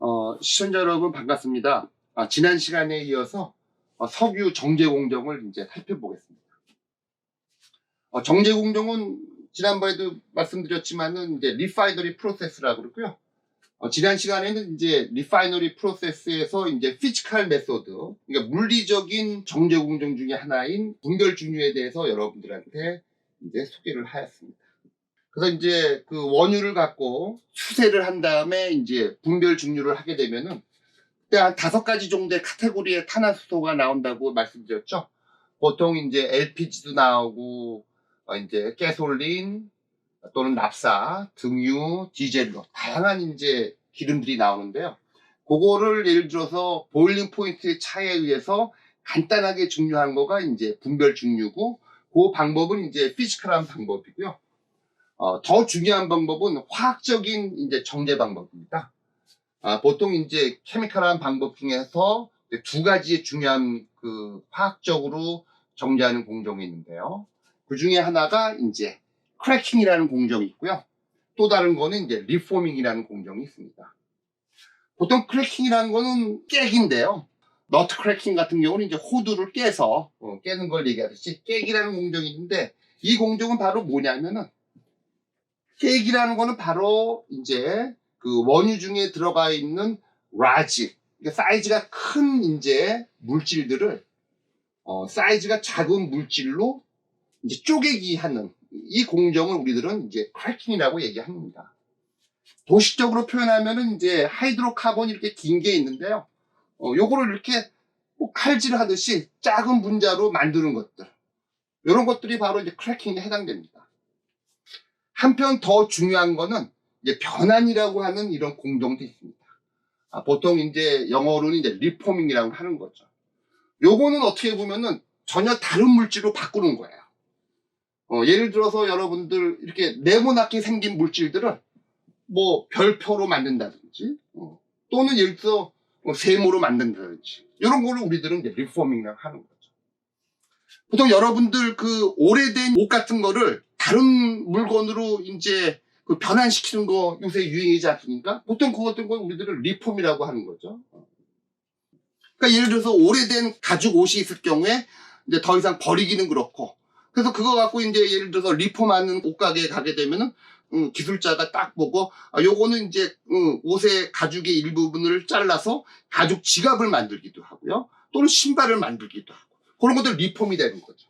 어, 시청자 여러분 반갑습니다. 아, 지난 시간에 이어서 어, 석유 정제 공정을 이제 살펴보겠습니다. 어, 정제 공정은 지난번에도 말씀드렸지만은 이제 리파이너리 프로세스라고 그러고요. 어, 지난 시간에는 이제 리파이너리 프로세스에서 이제 피지컬 메소드, 그러니까 물리적인 정제 공정 중에 하나인 분별 중류에 대해서 여러분들한테 이제 소개를 하였습니다. 그래서 이제 그 원유를 갖고 수세를 한 다음에 이제 분별 중류를 하게 되면은 그때 한 다섯 가지 정도의 카테고리의 탄화수소가 나온다고 말씀드렸죠. 보통 이제 LPG도 나오고 어, 이제 가솔린 또는 납사, 등유, 디젤로 다양한 이제 기름들이 나오는데요. 그거를 예를 들어서 보일링 포인트의 차이에 의해서 간단하게 중류한 거가 이제 분별 중류고 그 방법은 이제 피지컬한 방법이고요. 어, 더 중요한 방법은 화학적인 이제 정제 방법입니다. 아, 보통 이제 케미컬한 방법 중에서 두 가지의 중요한 그 화학적으로 정제하는 공정이 있는데요. 그 중에 하나가 이제 크래킹이라는 공정이 있고요. 또 다른 거는 이제 리포밍이라는 공정이 있습니다. 보통 크래킹이라는 거는 깨기인데요. 너트 크래킹 같은 경우는 이제 호두를 깨서 어, 깨는 걸 얘기하듯이 깨기라는 공정이 있는데 이 공정은 바로 뭐냐면은 깨기라는 거는 바로 이제 그 원유 중에 들어가 있는 라지, 그러니까 사이즈가 큰 이제 물질들을 어, 사이즈가 작은 물질로 이제 쪼개기 하는 이 공정을 우리들은 이제 크래킹이라고 얘기합니다. 도식적으로 표현하면은 이제 하이드로카본 이렇게 긴 게 있는데요. 어, 요거를 이렇게 뭐 칼질 하듯이 작은 분자로 만드는 것들. 이런 것들이 바로 이제 크래킹에 해당됩니다. 한편 더 중요한 거는 이제 변환이라고 하는 이런 공정도 있습니다. 아, 보통 이제 영어로는 이제 리포밍이라고 하는 거죠. 요거는 어떻게 보면은 전혀 다른 물질로 바꾸는 거예요. 어, 예를 들어서 여러분들 이렇게 네모나게 생긴 물질들을 뭐 별표로 만든다든지 어, 또는 예를 들어서 뭐 세모로 만든다든지 이런 거를 우리들은 이제 리포밍이라고 하는 거죠. 보통 여러분들 그 오래된 옷 같은 거를 다른 물건으로 이제 그 변환시키는 거 요새 유행이지 않습니까? 보통 그것 같은 건 우리들은 리폼이라고 하는 거죠. 그러니까 예를 들어서 오래된 가죽 옷이 있을 경우에 이제 더 이상 버리기는 그렇고 그래서 그거 갖고 이제 예를 들어서 리폼하는 옷가게에 가게 되면은 음, 기술자가 딱 보고 아, 요거는 이제 음, 옷의 가죽의 일부분을 잘라서 가죽 지갑을 만들기도 하고요. 또는 신발을 만들기도 하고 그런 것들 리폼이 되는 거죠.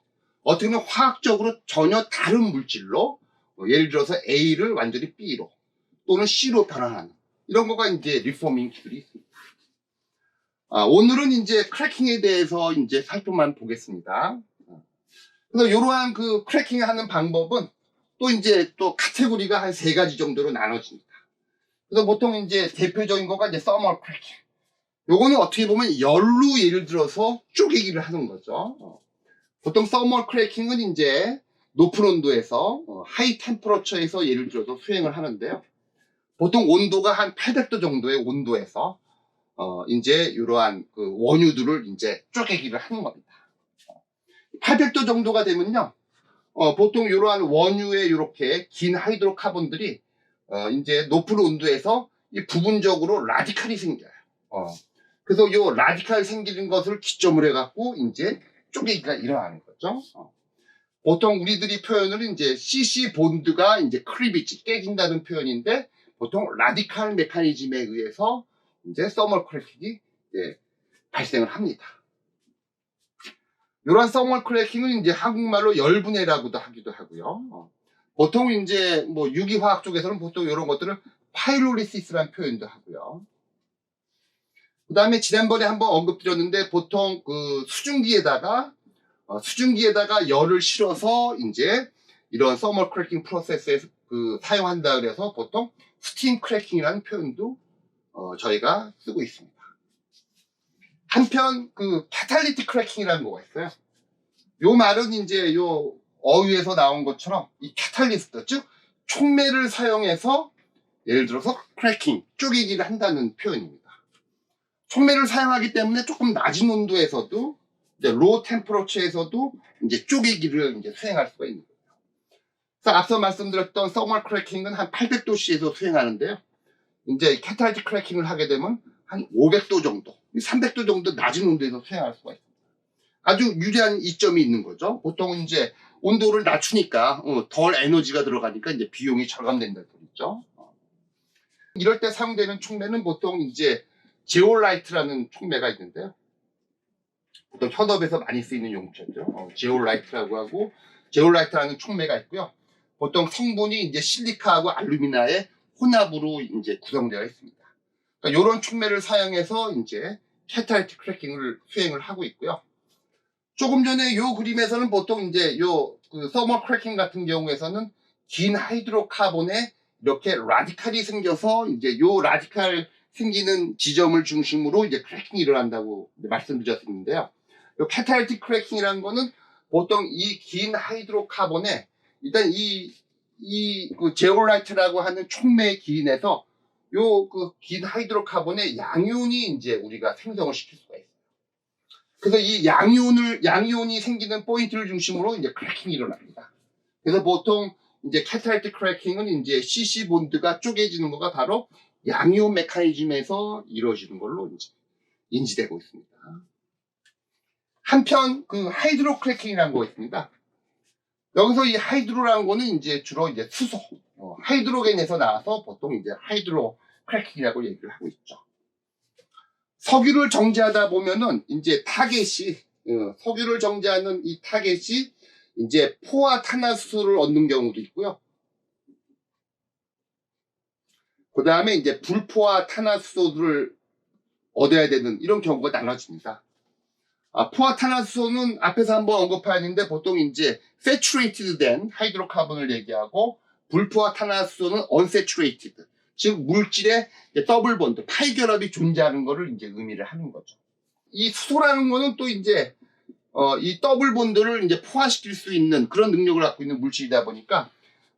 어떻게 보면 화학적으로 전혀 다른 물질로 어, 예를 들어서 A를 완전히 B로 또는 C로 변환하는 이런 거가 이제 리포밍 기술이 있습니다. 아, 오늘은 이제 크래킹에 대해서 이제 살펴만 보겠습니다. 그래서 이러한 그 크래킹 하는 방법은 또 이제 또 카테고리가 한 세 가지 정도로 나눠집니다. 그래서 보통 이제 대표적인 거가 이제 서멀 크래킹. 요거는 어떻게 보면 열로 예를 들어서 쪼개기를 하는 거죠. 어. 보통 서멀 크래킹은 이제 높은 온도에서 어, 하이 템퍼러처에서 예를 들어서 수행을 하는데요. 보통 온도가 한 800도 정도의 온도에서 어 이제 이러한 그 원유들을 이제 쪼개기를 하는 겁니다. 800도 정도가 되면요. 어 보통 이러한 원유의 이렇게 긴 하이드로카본들이 어 이제 높은 온도에서 이 부분적으로 라디칼이 생겨요. 어 그래서 이 라디칼 생기는 것을 기점으로 해갖고 이제 쪼개기가 일어나는 거죠. 어. 보통 우리들이 표현을 이제 CC 본드가 이제 크리비치 깨진다는 표현인데 보통 라디칼 메커니즘에 의해서 이제 서멀 크래킹이 이제 발생을 합니다. 이러한 서멀 크래킹은 이제 한국말로 열분해라고도 하기도 하고요. 어. 보통 이제 뭐 유기화학 쪽에서는 보통 이런 것들을 파일로리시스라는 표현도 하고요. 그 다음에 지난번에 한번 언급드렸는데 보통 그 수증기에다가 어, 수증기에다가 열을 실어서 이제 이런 서멀 크래킹 프로세스에서 그 사용한다 그래서 보통 스팀 크래킹이라는 표현도 어, 저희가 쓰고 있습니다. 한편 그 카탈리틱 크래킹이라는 거가 있어요. 요 말은 이제 요 어휘에서 나온 것처럼 이 카탈리스트 즉 촉매를 사용해서 예를 들어서 크래킹 쪼개기를 한다는 표현입니다. 촉매를 사용하기 때문에 조금 낮은 온도에서도 이제 로 템퍼러처에서도 이제 쪼개기를 이제 수행할 수가 있는 거예요. 그래서 앞서 말씀드렸던 서멀 크래킹은 한 800도씨에서 수행하는데요. 이제 캐탈리틱 크래킹을 하게 되면 한 500도 정도, 300도 정도 낮은 온도에서 수행할 수가 있습니다. 아주 유리한 이점이 있는 거죠. 보통 이제 온도를 낮추니까 어, 덜 에너지가 들어가니까 이제 비용이 절감된다는 소리죠. 어. 이럴 때 사용되는 촉매는 보통 이제 제올라이트라는 촉매가 있는데요. 보통 현업에서 많이 쓰이는 용처죠. 어, 제올라이트라고 하고 제올라이트라는 촉매가 있고요. 보통 성분이 이제 실리카하고 알루미나의 혼합으로 이제 구성되어 있습니다. 그러니까 이런 촉매를 사용해서 이제 캐탈리틱 크래킹을 수행을 하고 있고요. 조금 전에 요 그림에서는 보통 이제 요그 서머 크래킹 같은 경우에서는 긴 하이드로카본에 이렇게 라디칼이 생겨서 이제 요 라디칼 생기는 지점을 중심으로 이제 크래킹이 일어난다고 말씀드렸었는데요. 요 캐탈리틱 크래킹이라는 거는 보통 이 긴 하이드로카본에 일단 이, 이, 그 제올라이트라고 하는 촉매의 기인에서 요 그 긴 하이드로카본의 양이온이 이제 우리가 생성을 시킬 수가 있어요. 그래서 이 양이온을, 양이온이 생기는 포인트를 중심으로 이제 크래킹이 일어납니다. 그래서 보통 이제 캐탈리틱 크래킹은 이제 CC 본드가 쪼개지는 거가 바로 양이온 메커니즘에서 이루어지는 걸로 이제 인지되고 있습니다. 한편 그 하이드로 크래킹이라는 거 있습니다. 여기서 이 하이드로라는 거는 이제 주로 이제 수소, 어, 하이드로겐에서 나와서 보통 이제 하이드로 크래킹이라고 얘기를 하고 있죠. 석유를 정제하다 보면은 이제 타겟이 어, 석유를 정제하는 이 타겟이 이제 포화 탄화수소를 얻는 경우도 있고요. 그 다음에 이제 불포화 탄화수소를 얻어야 되는 이런 경우가 나눠집니다. 아, 포화 탄화수소는 앞에서 한번 언급하였는데 보통 이제 saturated 된 하이드로카본을 얘기하고 불포화 탄화수소는 unsaturated 즉 이제 더블 본드 파이 결합이 존재하는 것을 이제 의미를 하는 거죠. 이 수소라는 거는 또 이제 어, 이 더블 본드를 이제 포화시킬 수 있는 그런 능력을 갖고 있는 물질이다 보니까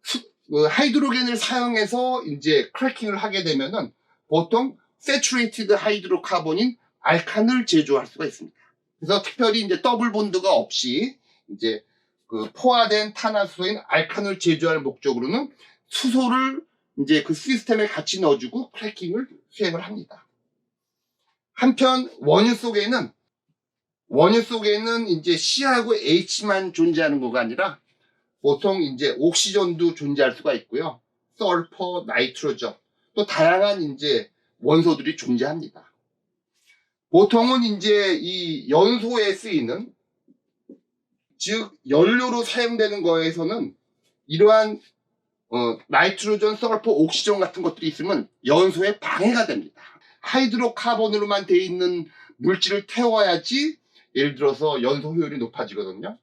수- 그 하이드로겐을 사용해서 이제 크래킹을 하게 되면은 보통 saturated 하이드로카본인 알칸을 제조할 수가 있습니다. 그래서 특별히 이제 더블 본드가 없이 이제 그 포화된 탄화수소인 알칸을 제조할 목적으로는 수소를 이제 그 시스템에 같이 넣어주고 크래킹을 수행을 합니다. 한편 원유 속에는 원유 속에는 이제 C하고 H만 존재하는 거가 아니라 보통 이제 옥시전도 존재할 수가 있고요. 설퍼, 나이트로전 또 다양한 이제 원소들이 존재합니다. 보통은 이제 이 연소에 쓰이는 즉 연료로 사용되는 거에서는 이러한 어, 나이트로전, 설퍼, 옥시전 같은 것들이 있으면 연소에 방해가 됩니다. 하이드로카본으로만 되어 있는 물질을 태워야지 예를 들어서 연소 효율이 높아지거든요.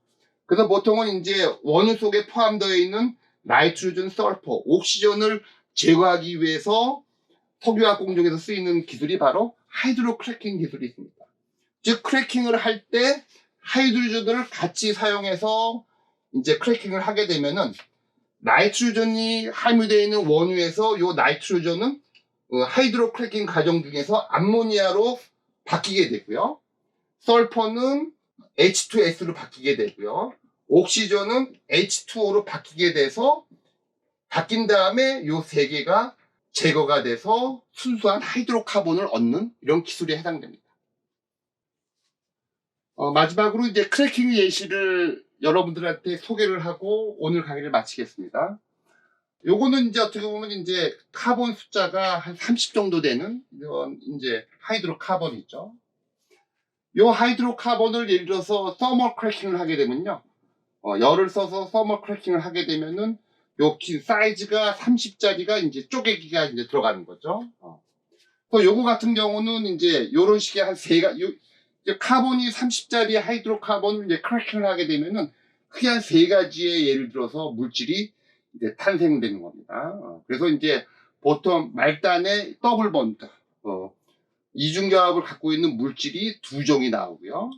그래서 보통은 이제 원유 속에 포함되어 있는 나이트로전, 설퍼, 옥시전을 제거하기 위해서 석유화학 공정에서 쓰이는 기술이 바로 하이드로 크래킹 기술이 있습니다. 즉 크래킹을 할 때 하이드로전을 같이 사용해서 이제 크래킹을 하게 되면은 나이트로전이 함유되어 있는 원유에서 요 나이트로전은 어, 하이드로 크래킹 과정 중에서 암모니아로 바뀌게 되고요. 설퍼는 H2S로 바뀌게 되고요. 옥시전은 H2O로 바뀌게 돼서 바뀐 다음에 요 세 개가 제거가 돼서 순수한 하이드로카본을 얻는 이런 기술에 해당됩니다. 어, 마지막으로 이제 크래킹 예시를 여러분들한테 소개를 하고 오늘 강의를 마치겠습니다. 요거는 이제 어떻게 보면 이제 카본 숫자가 한 30 정도 되는 이런 이제 하이드로카본 있죠. 요 하이드로카본을 예를 들어서 서머 크래킹을 하게 되면요. 어, 열을 써서 서머 크래킹을 하게 되면은 요긴 사이즈가 30짜리가 이제 쪼개기가 이제 들어가는 거죠. 어. 또 요거 같은 경우는 이제 요런 식의 한 세 가, 요, 카본이 30짜리 하이드로카본을 이제 크래킹을 하게 되면은 크게 한 세 가지의 예를 들어서 물질이 이제 탄생되는 겁니다. 어, 그래서 이제 보통 말단의 더블 본드, 어, 이중결합을 갖고 있는 물질이 두 종이 나오고요.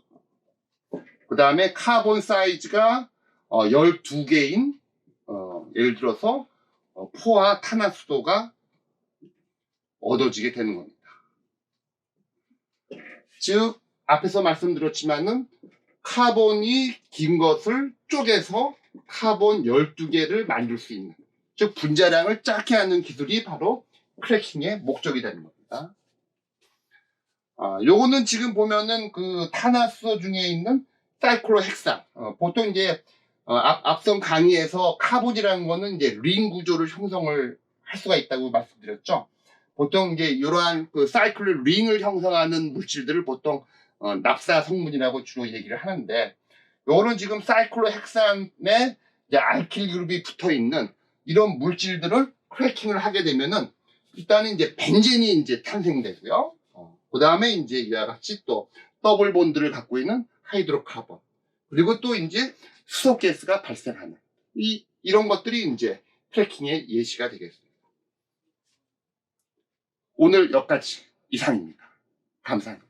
그 다음에 카본 사이즈가 어, 12개인 어, 예를 들어서 어, 포화 탄화수소가 얻어지게 되는 겁니다. 즉 앞에서 말씀드렸지만은 카본이 긴 것을 쪼개서 카본 12개를 만들 수 있는 즉 분자량을 작게 하는 기술이 바로 크래킹의 목적이 되는 겁니다. 아, 요거는 지금 보면은 그 탄화수소 중에 있는 사이클로 헥산. 어, 보통 이제 어, 앞, 앞선 강의에서 카본이라는 거는 이제 링 구조를 형성을 할 수가 있다고 말씀드렸죠. 보통 이제 이러한 그 사이클로 링을 형성하는 물질들을 보통 어, 납사 성분이라고 주로 얘기를 하는데 요거는 지금 사이클로 헥산에 이제 알킬 그룹이 붙어 있는 이런 물질들을 크래킹을 하게 되면은 일단은 이제 벤젠이 이제 탄생되고요. 그 다음에 이제 이와 같이 또 더블 본드를 갖고 있는 하이드로카본 그리고 또 이제 수소 가스가 발생하는 이 이런 것들이 이제 크래킹의 예시가 되겠습니다. 오늘 여기까지 이상입니다. 감사합니다.